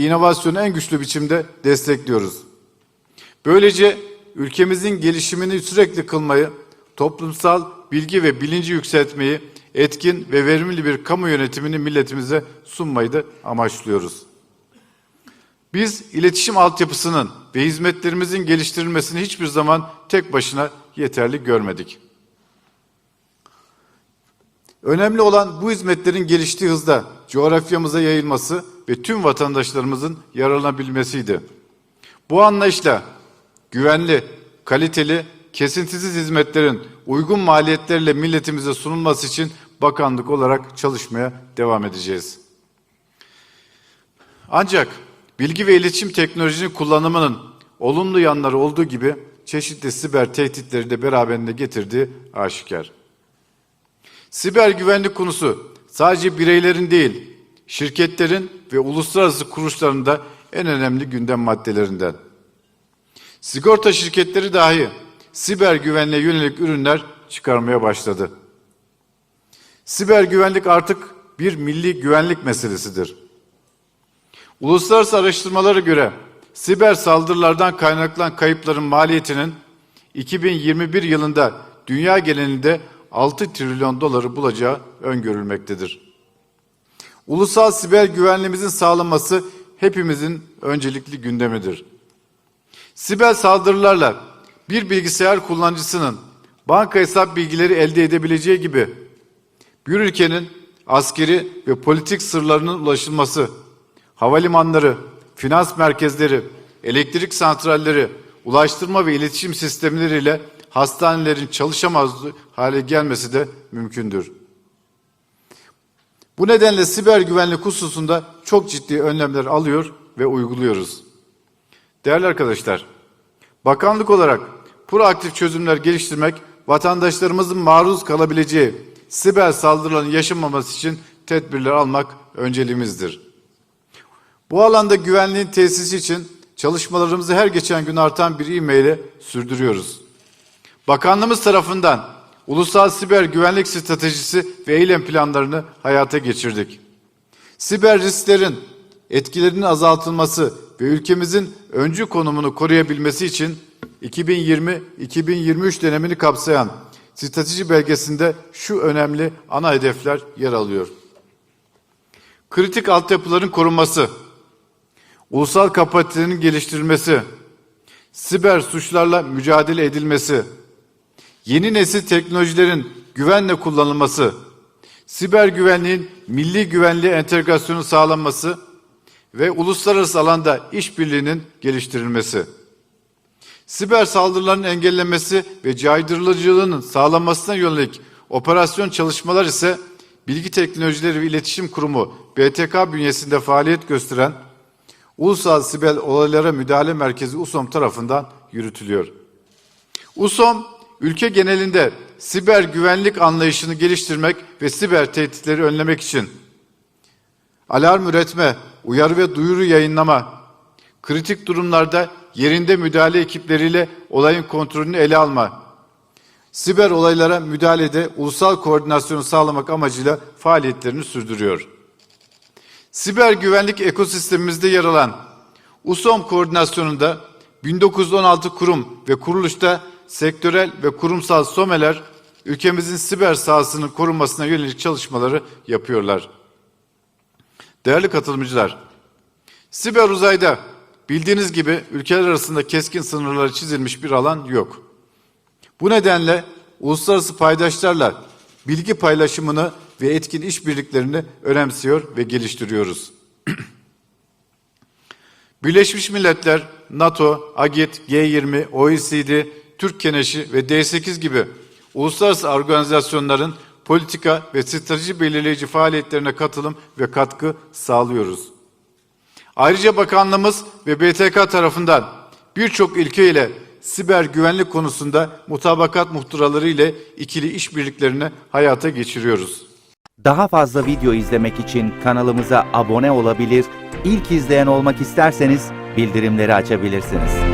inovasyonu en güçlü biçimde destekliyoruz. Böylece ülkemizin gelişimini sürekli kılmayı, toplumsal bilgi ve bilinci yükseltmeyi, etkin ve verimli bir kamu yönetimini milletimize sunmayı da amaçlıyoruz. Biz iletişim altyapısının ve hizmetlerimizin geliştirilmesini hiçbir zaman tek başına yeterli görmedik. Önemli olan bu hizmetlerin geliştiği hızda coğrafyamıza yayılması ve tüm vatandaşlarımızın yararlanabilmesiydi. Bu anlayışla güvenli, kaliteli, kesintisiz hizmetlerin uygun maliyetlerle milletimize sunulması için bakanlık olarak çalışmaya devam edeceğiz. Ancak bilgi ve iletişim teknolojinin kullanımının olumlu yanları olduğu gibi çeşitli siber tehditleri de beraberinde getirdiği aşikar. Siber güvenlik konusu sadece bireylerin değil, şirketlerin ve uluslararası kuruluşların da en önemli gündem maddelerinden. Sigorta şirketleri dahi siber güvenliğe yönelik ürünler çıkarmaya başladı. Siber güvenlik artık bir milli güvenlik meselesidir. Uluslararası araştırmalara göre siber saldırılardan kaynaklanan kayıpların maliyetinin 2021 yılında dünya genelinde 6 trilyon doları bulacağı öngörülmektedir. Ulusal siber güvenliğimizin sağlanması hepimizin öncelikli gündemidir. Siber saldırılarla bir bilgisayar kullanıcısının banka hesap bilgileri elde edebileceği gibi bir ülkenin askeri ve politik sırlarının ulaşılması, havalimanları, finans merkezleri, elektrik santralleri, ulaştırma ve iletişim sistemleriyle hastanelerin çalışamaz hale gelmesi de mümkündür. Bu nedenle siber güvenlik hususunda çok ciddi önlemler alıyor ve uyguluyoruz. Değerli arkadaşlar, bakanlık olarak proaktif çözümler geliştirmek, vatandaşlarımızın maruz kalabileceği siber saldırıların yaşanmaması için tedbirler almak önceliğimizdir. Bu alanda güvenliğin tesisi için çalışmalarımızı her geçen gün artan bir ivmeyle sürdürüyoruz. Bakanlığımız tarafından ulusal siber güvenlik stratejisi ve eylem planlarını hayata geçirdik. Siber risklerin etkilerinin azaltılması ve ülkemizin öncü konumunu koruyabilmesi için 2020-2023 dönemini kapsayan strateji belgesinde şu önemli ana hedefler yer alıyor. Kritik altyapıların korunması, ulusal kapasitenin geliştirilmesi, siber suçlarla mücadele edilmesi, yeni nesil teknolojilerin güvenle kullanılması, siber güvenliğin milli güvenliğe entegrasyonu sağlanması ve uluslararası alanda işbirliğinin geliştirilmesi. Siber saldırıların engellenmesi ve caydırıcılığının sağlanmasına yönelik operasyon çalışmalar ise Bilgi Teknolojileri ve İletişim Kurumu BTK bünyesinde faaliyet gösteren Ulusal Siber Olaylara Müdahale Merkezi USOM tarafından yürütülüyor. USOM, ülke genelinde siber güvenlik anlayışını geliştirmek ve siber tehditleri önlemek için alarm üretme, uyarı ve duyuru yayınlama, kritik durumlarda yerinde müdahale ekipleriyle olayın kontrolünü ele alma, siber olaylara müdahalede ulusal koordinasyonu sağlamak amacıyla faaliyetlerini sürdürüyor. Siber güvenlik ekosistemimizde yer alan USOM koordinasyonunda 1916 kurum ve kuruluşta sektörel ve kurumsal SOME'ler ülkemizin siber sahasının korunmasına yönelik çalışmaları yapıyorlar. Değerli katılımcılar, siber uzayda bildiğiniz gibi ülkeler arasında keskin sınırları çizilmiş bir alan yok. Bu nedenle uluslararası paydaşlarla bilgi paylaşımını ve etkin işbirliklerini önemsiyor ve geliştiriyoruz. Birleşmiş Milletler, NATO, AGİT, G20, OECD, Türk Keneşi ve D8 gibi uluslararası organizasyonların politika ve strateji belirleyici faaliyetlerine katılım ve katkı sağlıyoruz. Ayrıca bakanlığımız ve BTK tarafından birçok ilke ile siber güvenlik konusunda mutabakat muhtıraları ile ikili işbirliklerini hayata geçiriyoruz. Daha fazla video izlemek için kanalımıza abone olabilir, ilk izleyen olmak isterseniz bildirimleri açabilirsiniz.